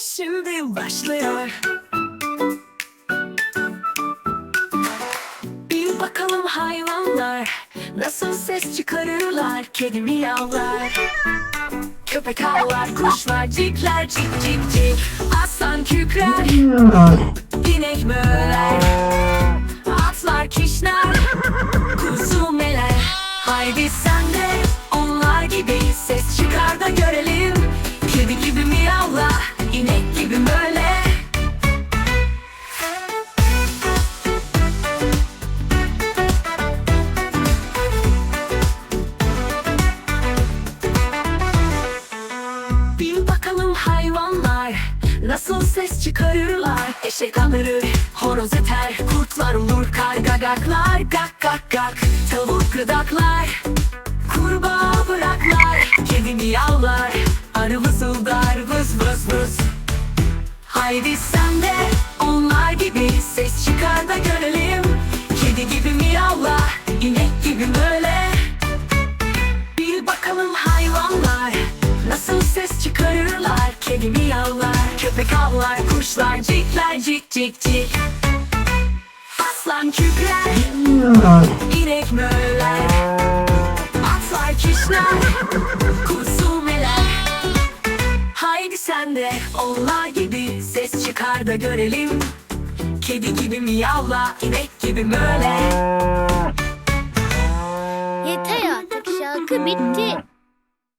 şimdi başlıyor. Bir bakalım hayvanlar nasıl ses çıkarırlar. Kedi miyavlar. Köpek havlar, kuşlar cikler cik cik cik. Aslan kükrer, inek möler. Atlar kişner, kuzu meler. Haydi sen nasıl ses çıkarırlar? Eşek anırır, horoz öter, kurtlar olur Karga gaklar, gak gak gak, tavuk gıdaklar Kurbağa bıraklar, kedi miyavlar Arı vızıldar, vız vız vız. Haydi sen de onlar gibi ses çıkar da görelim. Kedi gibi miyavla, inek gibi böyle. Bir bakalım hayvanlar Nasıl ses çıkarırlar? Kedi miyavlar Köpek Kuşlar cikler cik cik cik. Aslan kükrer İnek möler. Atlar kişner Kuzu meler. Haydi sen de onlar gibi Ses çıkar da görelim. Kedi gibi miyavla inek gibi möle Yeter artık şarkı bitti.